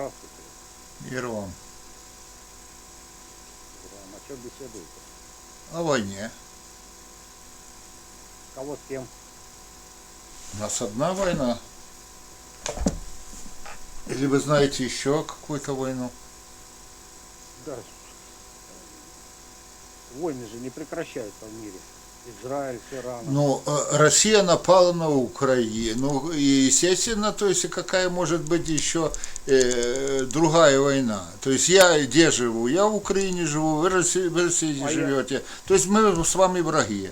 Здравствуйте. Мир вам. О чем беседуете? О войне. Кого с кем? У нас одна война. Или вы знаете еще какую-то войну? Да. Войны же не прекращаются в мире. Израиль. Ну, э, Россия напала на Украину. И, естественно, то есть какая может быть еще э, другая война. То есть я где живу? Я в Украине живу, вы в России, вы в России А я- живете. То есть мы с вами враги.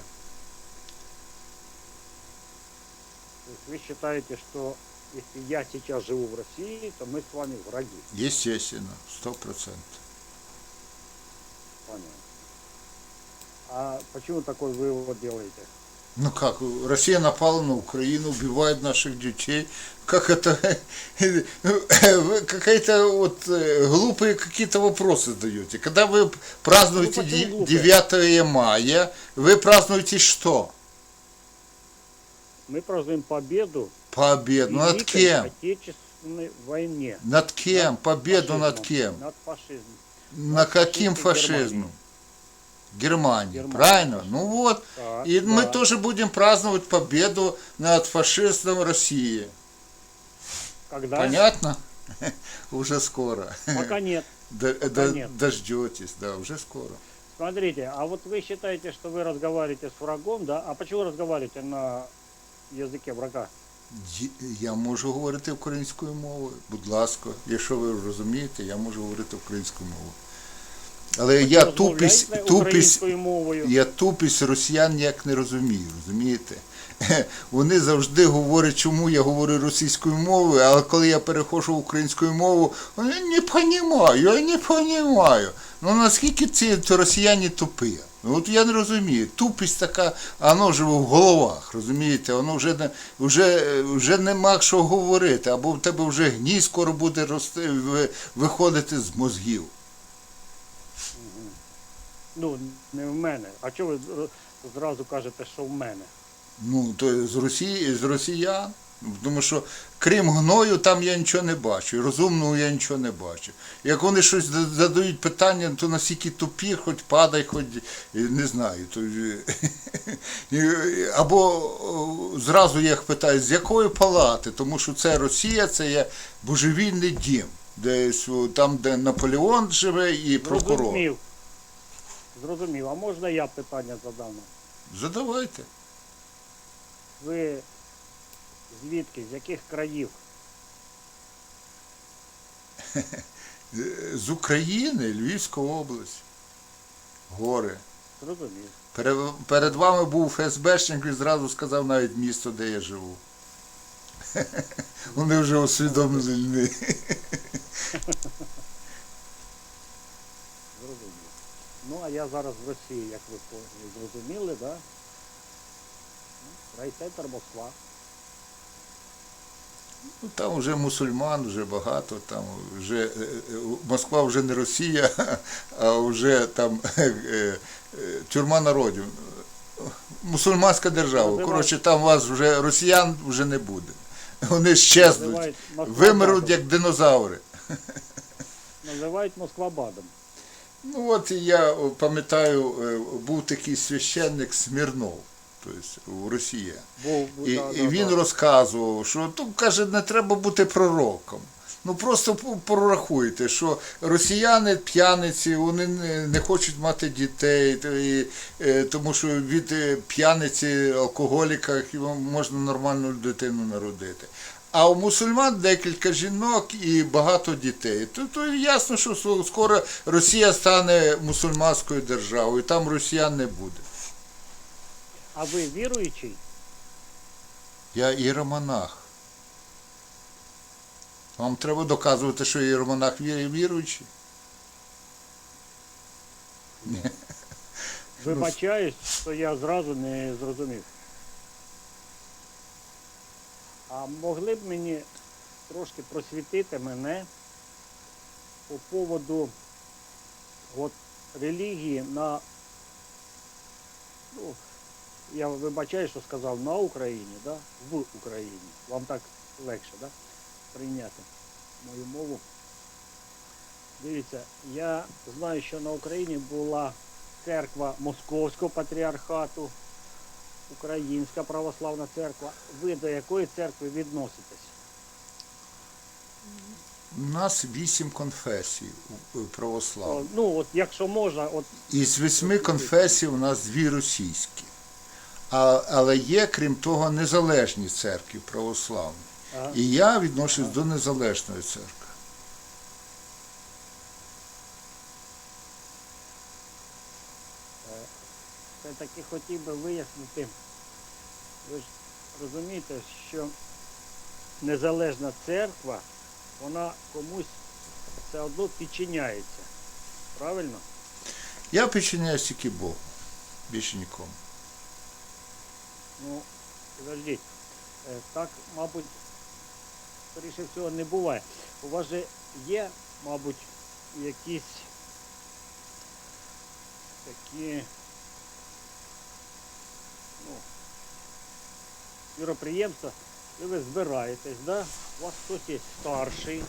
То есть вы считаете, что если я сейчас живу в России, то мы с вами враги. Естественно, сто процентов. Понятно. А почему такой вывод делаете? Ну как, Россия напала на Украину, убивает наших детей. Как это, вы какая-то вот э, глупые какие-то вопросы задаете. Когда вы празднуете Ну, почему де- глупые? 9 мая, вы празднуете что? Мы празднуем победу Победу. в Над Великой кем? Отечественной войне. Над кем? Над Победу над фашизмом. кем? Над фашизмом. На каким фашистской фашизмом? Германии. Германии. Правильно? Ну вот. Так, И мы да. тоже будем праздновать победу над фашистом России. Когда? Понятно? Уже скоро. Пока нет. Д- Пока д- нет. Дождетесь, да, уже скоро. Смотрите, а вот вы считаете, что вы разговариваете с врагом, да? А почему разговариваете на языке врага? Ді- Я можу говорити українською мовою, будь ласка, якщо ви розумієте, я можу говорити українською мовою. Але я тупість, тупість, мовою. я тупість росіян ніяк не розумію, розумієте? Вони завжди говорять, чому я говорю російською мовою, але коли я переходжу в українську мову, вони не розумію, я не розумію. Ну наскільки ці росіяни тупі? Ну, От я не розумію. Тупість така, воно живе в головах, розумієте? Воно вже не вже, вже нема що говорити, або в тебе вже гній скоро буде рости, виходити з мозгів. Ну, не в мене. А чого ви зразу кажете, що в мене? Ну, то з Росії, з росіян. Тому що крім гною, там я нічого не бачу. Розумного я нічого не бачу. Як вони щось задають питання, то настільки тупі, хоч падай, хоч е, не знаю. То, е, або зразу я їх питаю, з якої палати? Тому що це Росія, це є божевільний дім. Десь там, де Наполеон живе і прокурор. Зрозумів. А можна я питання задам? Задавайте. Ви звідки, з яких країв? З України, Львівська область. Гори. Зрозумів. Пере- Перед вами був ФСБшник і зразу сказав навіть місто, де я живу. Вони вже усвідомлені. Зрозумів. Ну, а я зараз в Росії, як ви зрозуміли, да? Ну, Райцентр Москва. Ну, Там вже мусульман, вже багато, там вже е, е, Москва вже не Росія, а вже там е, е, тюрма народів. Мусульманська держава. Коротше, там вас вже росіян вже не буде. Вони щезнуть, вимеруть як динозаври. Називають Москва Бадом. Ну от я пам'ятаю, е, був такий священник Смірнов, тобто в Росії. Був, І, да, і він да. розказував, що то каже, не треба бути пророком. Ну просто прорахуйте, що росіяни п'яниці, вони не, хочуть мати дітей, е, тому що від е, п'яниці, алкоголіка можна нормальну дитину народити. А у мусульман декілька жінок і багато дітей. То, то ясно, що скоро Росія стане мусульманською державою, там росіян не буде. А ви віруючий? Я іеромонах. Вам треба доказувати, що іеромонах ві- віруючий? Вибачаюсь, що я зразу не зрозумів. А могли б мені трошки просвітити мене по поводу от, релігії на, ну, я вибачаю, що сказав на Україні, да? в Україні. Вам так легше, да? Прийняти мою мову. Дивіться, я знаю, що на Україні була церква Московського патріархату, Українська православна церква. Ви до якої церкви відноситесь? У нас вісім конфесій православних. Ну, от якщо можна, от Із восьми конфесій у нас дві російські. А, але є, крім того, незалежні церкви православні. І я відношусь до незалежної церкви. все-таки хотів би вияснити. Ви ж розумієте, що незалежна церква, вона комусь все одно підчиняється. Правильно? Я підчиняюсь тільки Богу, більше нікому. Ну, подождіть, Е, так, мабуть, скоріше всього не буває. У вас же є, мабуть, якісь такі ну, міроприємства, де ви збираєтесь, да? У вас хтось є старший.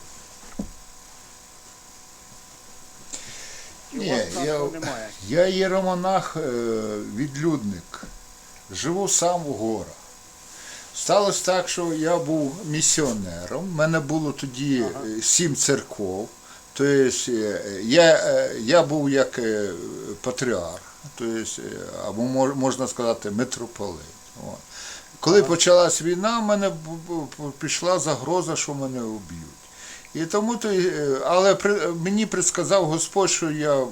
Чи у Ні, я, старшого немає? я єромонах, е, відлюдник. Живу сам у горах. Сталося так, що я був місіонером. У мене було тоді Ага. е, сім церков. Тобто е, я, е, я був як патріарх, тобто, або можна сказати митрополит. Коли Ага. почалась війна, в мене пішла загроза, що мене вб'ють. І тому то, е, але при, мені предсказав Господь, що я е,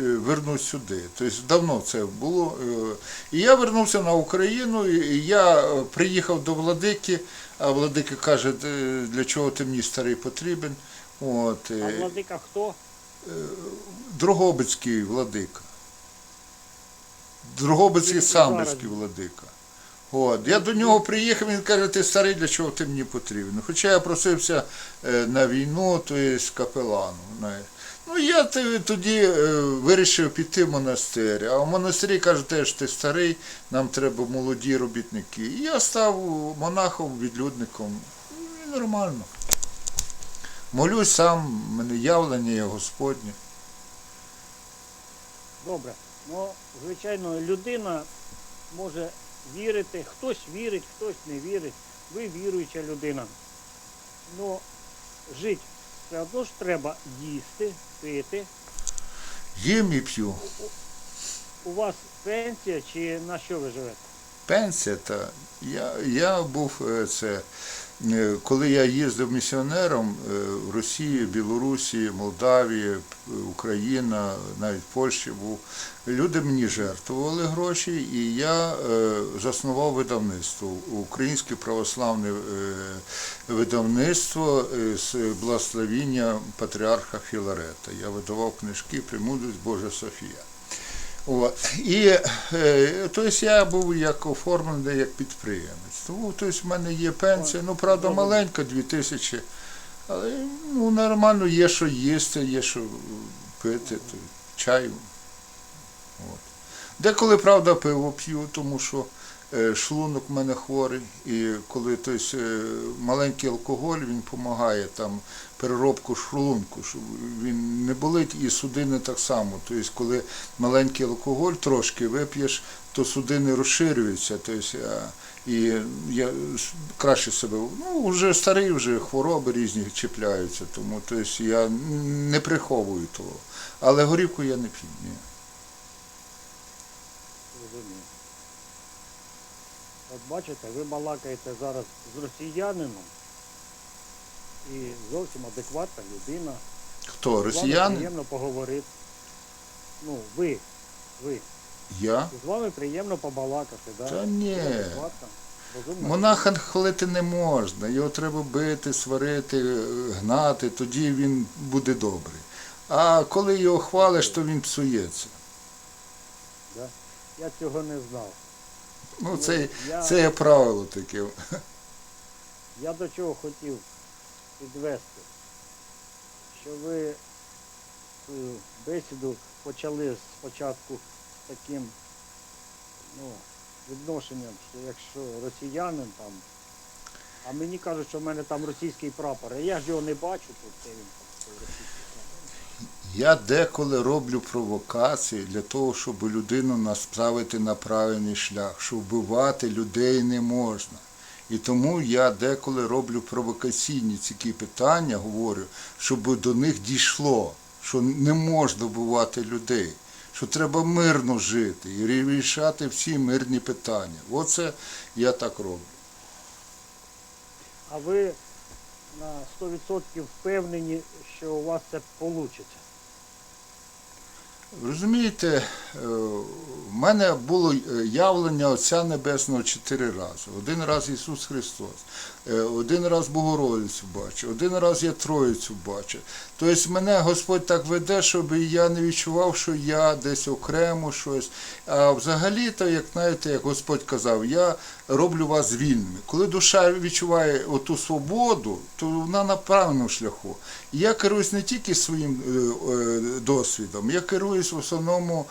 вернусь сюди. Тобто давно це було. е, І я вернувся на Україну, і я приїхав до владики, а владика каже, для чого ти мені старий потрібен. От, А владика хто? Дрогобицький владика. Дрогобицький Він самбірський владика. От. Я до нього приїхав, він каже, ти старий, для чого ти мені потрібен? Хоча я просився е, на війну, то є капеланом. знаєш. Ну, я тоді е, вирішив піти в монастир. А в монастирі кажуть, теж ти старий, нам треба молоді робітники. І я став монахом, відлюдником. Ну, І нормально. Молюсь сам, мене явлення є Господнє. Добре. Ну, звичайно, людина може вірити, хтось вірить, хтось не вірить. Ви віруюча людина. Ну, жити все одно ж треба їсти, пити. Їм і п'ю. У вас пенсія чи на що ви живете? Пенсія та я, я був е, це. е, Коли я їздив місіонером е, в Росії, Білорусі, Молдавії, Україна, навіть Польщі був, люди мені жертвували гроші, і я заснував видавництво, Українське православне видавництво з благословіння патріарха Філарета. Я видавав книжки Премудрість Божа Софія. От. І е, тобто я був як оформлений як підприємець. Тому тобто, в мене є пенсія, ну правда маленька, 2 тисячі, але ну, нормально є що їсти, є що пити, то, чаю. От. Деколи, правда, пиво п'ю, тому що шлунок в мене хворий, і коли тобто, е, маленький алкоголь, він допомагає там переробку шлунку, щоб він не болить і судини так само. Тобто, коли маленький алкоголь трошки вип'єш, то судини розширюються. Тобто, і я краще себе, ну, вже старий, вже хвороби різні чіпляються, тому тобто, я не приховую того. Але горівку я не п'ю. Ні. Розумію. От бачите, ви балакаєте зараз з росіянином і зовсім адекватна людина. Хто? З вами приємно поговорити. Ну, ви, ви. Я? З вами приємно побалакати, да? Та ні. Адекватна. Монаха хвалити не можна, його треба бити, сварити, гнати, тоді він буде добрий. А коли його хвалиш, то він псується. Да? Я цього не знав. Ну, це, я, це є правило таке. я до чого хотів підвести, що ви свою бесіду почали спочатку з таким ну, відношенням, що якщо росіянин там, а мені кажуть, що в мене там російський прапор, а я ж його не бачу тут, де він російський. Я деколи роблю провокації для того, щоб людину наставити на правильний шлях, що вбивати людей не можна. І тому я деколи роблю провокаційні ці питання, говорю, щоб до них дійшло, що не можна вбивати людей, що треба мирно жити і рішати всі мирні питання. Оце я так роблю. А ви на 100% впевнені, що у вас це вийде. Розумієте, е, в мене було е, явлення Отця Небесного чотири рази. Один раз Ісус Христос, е, один раз Богородицю бачив, один раз я Троїцю бачив. Тобто мене Господь так веде, щоб я не відчував, що я десь окремо щось. А взагалі-то, як знаєте, як Господь казав, я роблю вас вільними. Коли душа відчуває оту свободу, то вона на правильному шляху. Я керуюсь не тільки своїм е, е, досвідом, я керуюсь в основному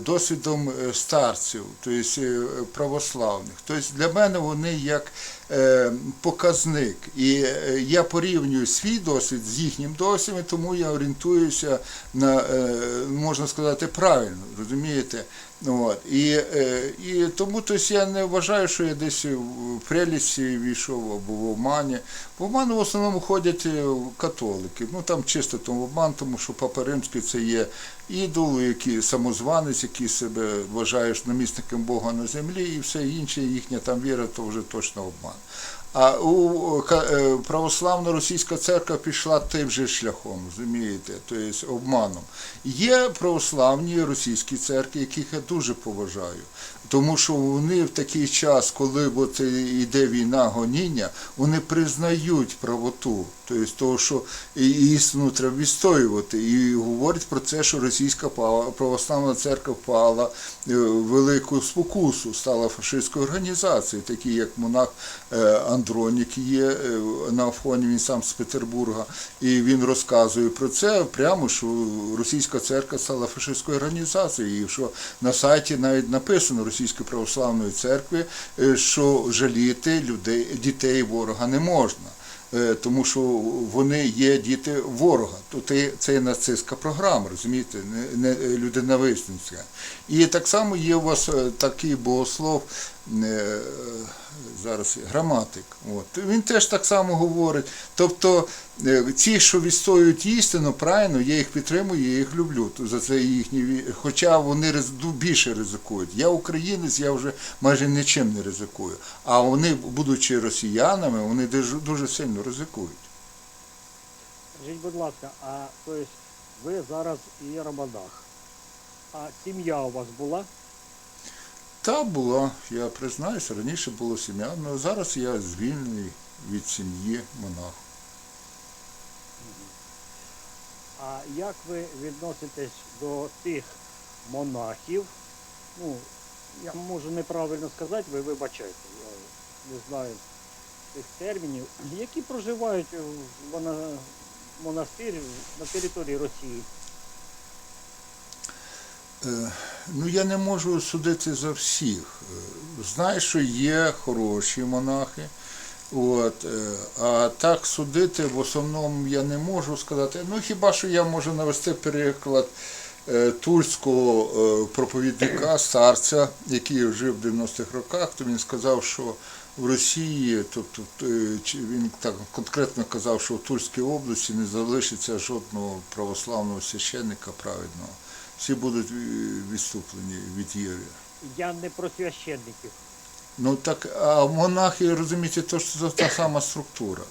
досвідом е, старців, тобто е, православних. Тобто для мене вони як е, показник. І е, я порівнюю свій досвід з їхнім досвідом, тому я орієнтуюся на, е, можна сказати, правильно, розумієте? От. І, е, і тому тобто, я не вважаю, що я десь в прелісті війшов або в обмані. В обману в основному ходять е, католики. Ну там чисто там обман, тому що Папа Римський це є ідол, який самозванець, який себе вважає намісником Бога на землі, і все інше, їхня там віра, то вже точно обман. А у е, православна російська церква пішла тим же шляхом, розумієте, тобто обманом. Є православні російські церкви, яких я дуже поважаю, тому що вони в такий час, коли от йде війна гоніння, вони признають правоту, тобто того, що істину треба відстоювати, і говорять про це, що російська православна церква впала е, в велику спокусу, стала фашистською організацією, такі як монах е, Андронік є е, на фоні, він сам з Петербурга, і він розказує про це прямо, що російська церква стала фашистською організацією, і що на сайті навіть написано Російської православної церкви, е, що жаліти людей, дітей ворога не можна. Е, Тому що вони є діти ворога. То це- є нацистська програма, розумієте, не, не людинависницька. І так само є у вас е, такий богослов, е, зараз граматик. От. Він теж так само говорить. Тобто е, ці, що відстоюють істину, правильно, я їх підтримую, я їх люблю за це їхні, хоча вони більше ризикують. Я українець, я вже майже нічим не ризикую. А вони, будучи росіянами, вони дуже, дуже сильно ризикують. Скажіть, будь ласка, а тобто ви зараз і Рамадах. А сім'я у вас була? Та була, я признаюся, раніше було сім'я, але зараз я звільнений від сім'ї монах. А як ви відноситесь до тих монахів? Ну, я можу неправильно сказати, ви вибачайте, я не знаю цих термінів, які проживають в монастирі на території Росії. Е, Ну, я не можу судити за всіх. Знаю, що є хороші монахи. От, е, а так судити в основному я не можу сказати. Ну хіба що я можу навести переклад е, тульського е, проповідника, старця, який жив в 90-х роках, то він сказав, що в Росії, тобто він так конкретно казав, що в Тульській області не залишиться жодного православного священника праведного. Всі будуть е, відступлені від Єві. Я не про священників. Ну так, а монахи, розумієте, то ж це та сама структура.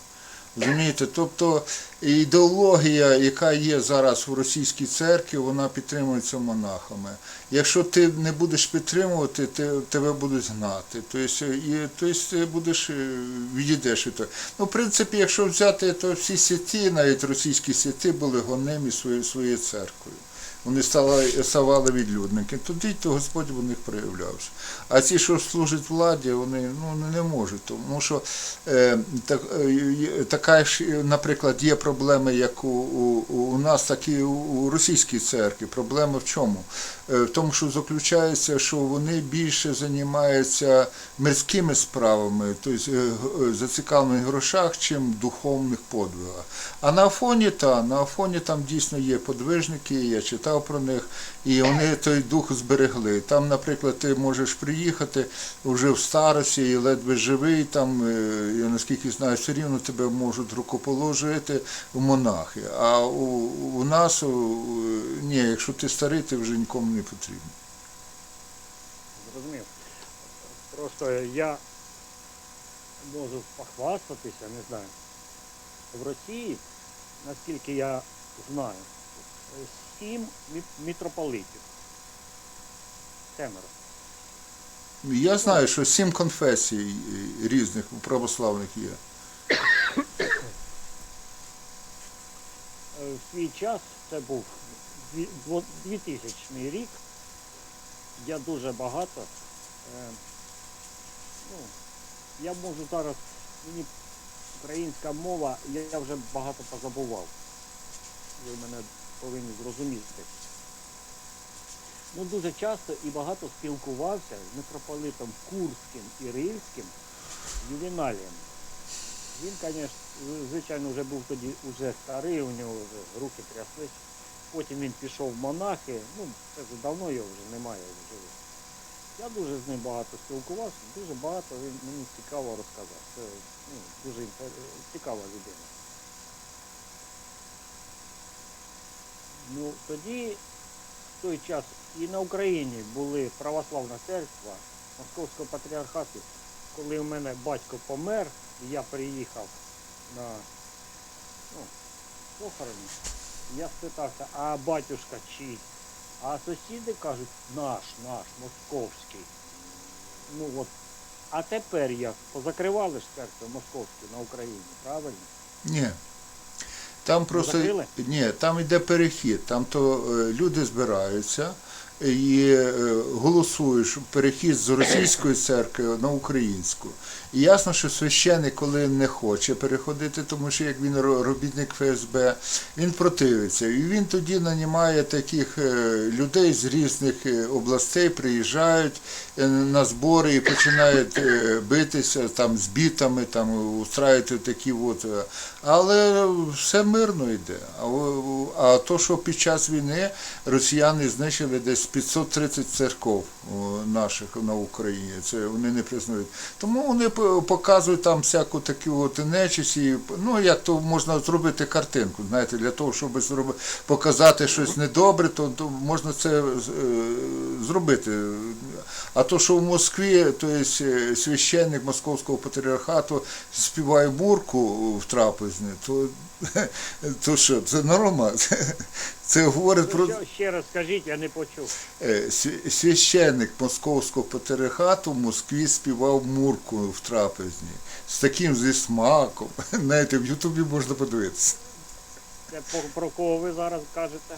Розумієте, тобто ідеологія, яка є зараз в російській церкві, вона підтримується монахами. Якщо ти не будеш підтримувати, ти, тебе будуть гнати. Тобто, і, тобто ти будеш е, відійдеш від того. Ну, в принципі, якщо взяти, то всі святі, навіть російські святі, були гоними своєю, своєю церквою. Вони стали, ставали відлюдники, тоді то Господь у них проявлявся. А ті, що служать владі, вони ну, не можуть, тому що е, так, е, така ж, наприклад, є проблеми, як у, у, у нас, так і у, у російській церкві. Проблема в чому? Е, в тому, що заключається, що вони більше займаються мирськими справами, тобто е, е, зацікавлені в грошах, чим в духовних подвигах. А на Афоні та на Афоні там дійсно є подвижники, я читав про них, і вони той дух зберегли. Там, наприклад, ти можеш приїхати вже в старості і ледве живий, там, е, я наскільки знаю, все рівно тебе можуть рукоположити в монахи. А у, у нас ні, якщо ти старий, ти вже нікому не потрібен. Зрозумів. Просто я можу похвастатися, не знаю. В Росії, наскільки я знаю, сім мі- мітрополитів. Семеро. Я знаю, що сім конфесій е, різних православних є. Е, В свій час це був 2000 рік. Я дуже багато. е, Ну, я можу зараз, мені українська мова, я вже багато позабував. Ви мене повинні зрозуміти. Ну, дуже часто і багато спілкувався з митрополитом Курським і Рильським Ювеналієм. Він, звісно, звичайно, вже був тоді уже старий, у нього вже руки тряслись. Потім він пішов в монахи, ну, це вже давно його вже немає в живих. Я дуже з ним багато спілкувався, дуже багато він мені цікаво розказав. Це ну, дуже цікава людина. Ну, тоді, в той час, і на Україні були православна церква Московського патріархату. Коли у мене батько помер, я приїхав на ну, похорони, я спитався, а батюшка чий? А сусіди кажуть, наш, наш, московський. Ну от, а тепер як? Позакривали ж церкви московські на Україні, правильно? Ні. Там просто Закрили? ні, там йде перехід. Там то е, люди збираються і е, голосують, що перехід з російської церкви на українську. І ясно, що священик, коли не хоче переходити, тому що як він робітник ФСБ, він противиться. І він тоді нанімає таких е, людей з різних е, областей, приїжджають на збори і починають битися там з бітами, там устраювати такі от. Але все мирно йде. А то, що під час війни росіяни знищили десь 530 церков наших на Україні, це вони не признають. Тому вони показують там всяку таку от нечисть, і, ну як то можна зробити картинку, знаєте, для того, щоб зроби- показати щось недобре, то, то можна це е, зробити. А то, що в Москві, то є е, священник Московського патріархату співає бурку в трапезні, то, то що, це норма? Це, говорить про ще раз скажіть, я не почув. Е, священник Московського патріархату в Москві співав мурку в трапезні з таким зі смаком. Знаєте, в Ютубі можна подивитися. Це про кого ви зараз кажете?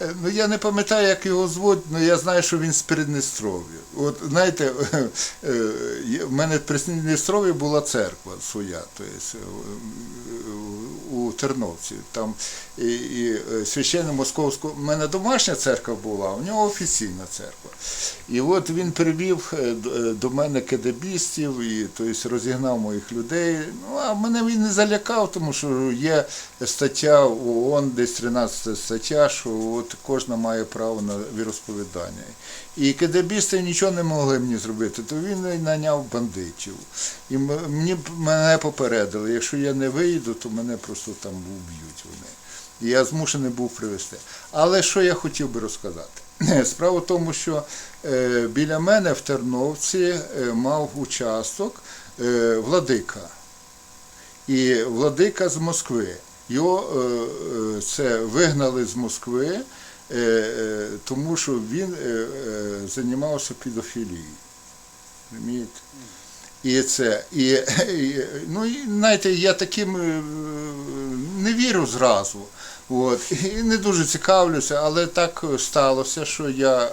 Е, Ну я не пам'ятаю, як його звуть, але я знаю, що він з Придністров'я. От знаєте, е, в мене в Придністров'ї була церква своя, тобто у Терновці. Там і, і е, священник московського. У мене домашня церква була, у нього офіційна церква. І от він привів е, е, до мене кедебістів і тобто, розігнав моїх людей. Ну, а мене він не залякав, тому що є стаття ООН, десь 13 стаття, що от кожна має право на віросповідання. І кедебісти нічого не могли мені зробити, то він наняв бандитів. І мені мене попередили, якщо я не вийду, то мене просто там вб'ють вони. І я змушений був привезти. Але що я хотів би розказати? Справа в тому, що е, біля мене в Терновці е, мав участок е, владика. І владика з Москви. Його е, е, це вигнали з Москви, е, тому що він займався. Розумієте? І це, і, і, ну, і знаєте, я таким не вірю зразу. От. І не дуже цікавлюся, але так сталося, що я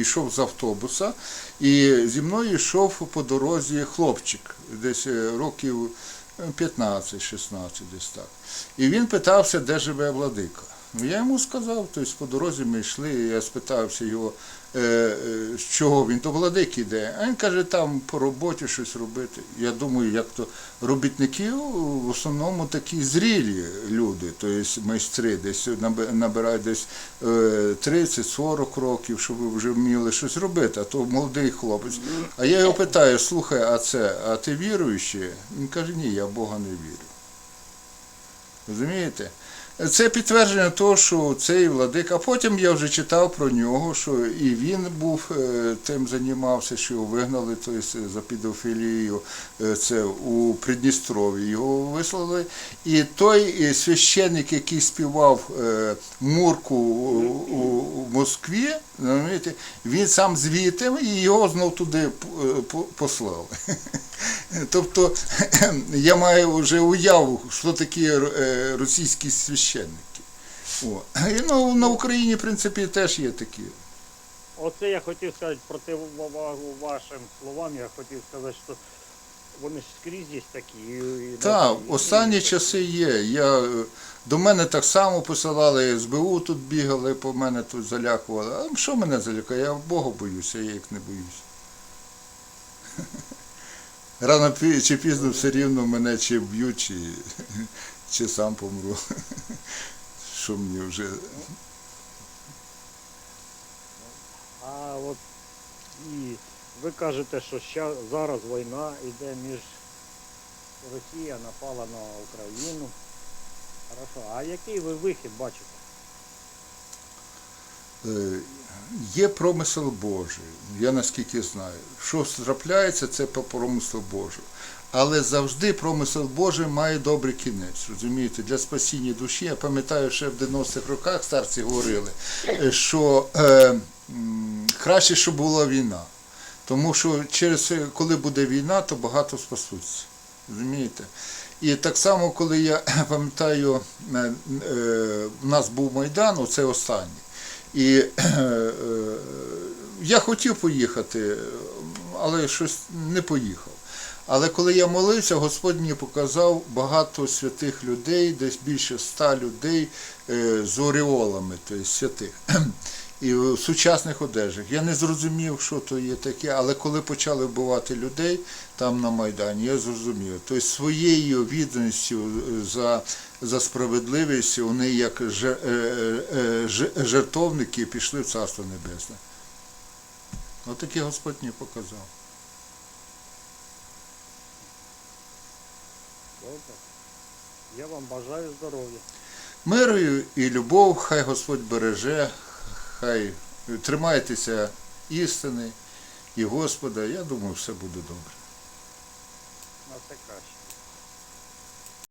йшов з автобуса, і зі мною йшов по дорозі хлопчик, десь років 15-16 десь так. І він питався, де живе владика. Ну, я йому сказав, тобто по дорозі ми йшли, я спитався його, е, е, з чого він до владики йде. А він каже, там по роботі щось робити. Я думаю, як то робітники в основному такі зрілі люди, тобто майстри, десь набирають десь е, 30-40 років, щоб вже вміли щось робити, а то молодий хлопець. А я його питаю, слухай, а це, а ти віруючий? Він каже, ні, я Бога не вірю. Розумієте? Це підтвердження того, що цей владик, а потім я вже читав про нього, що і він був е, тим займався, що його вигнали тобто, за підофілію, е, це у Придністрові його вислали. І той священник, який співав Мурку у, Москві, він сам звітом і його знов туди послали. Тобто я маю вже уяву, що такі російські священники. О. І, ну, на Україні, в принципі, теж є такі. Оце я хотів сказати противовагу вашим словам, я хотів сказати, що вони ж скрізь є такі. Так, останні і- часи є. Я, е, до мене так само посилали, СБУ тут бігали, по мене тут залякували. А що мене залякає? Я Бога боюся, я їх не боюся. Рано чи пізно все рівно мене чи вб'ють, чи, чи сам помру. Що мені вже. А от і ви кажете, що ща, зараз війна йде між Росія напала на Україну. Хорошо, а який ви вихід бачите? Е, Є промисел Божий, я наскільки знаю. Що трапляється, це по промислу Божу. Але завжди промисел Божий має добрий кінець. Розумієте, для спасіння душі. Я пам'ятаю, ще в 90-х роках старці говорили, е, що е, краще, щоб була війна. Тому що через коли буде війна, то багато спасуться. Розумієте? І так само, коли я пам'ятаю, е, е, у нас був Майдан, оце останній. І е, е, я хотів поїхати, але щось не поїхав. Але коли я молився, Господь мені показав багато святих людей, десь більше ста людей е, з ореолами, тобто святих. І в сучасних одежах. Я не зрозумів, що то є таке, але коли почали вбивати людей там на Майдані, я зрозумів. Тобто своєю відданістю е, за, за справедливість вони як е, же- жертовники пішли в Царство Небесне. Отаке Господь мені показав. Добре. Я вам бажаю здоров'я. Мирою і любов, хай Господь береже, хай тримайтеся істини і Господа. Я думаю, все буде добре.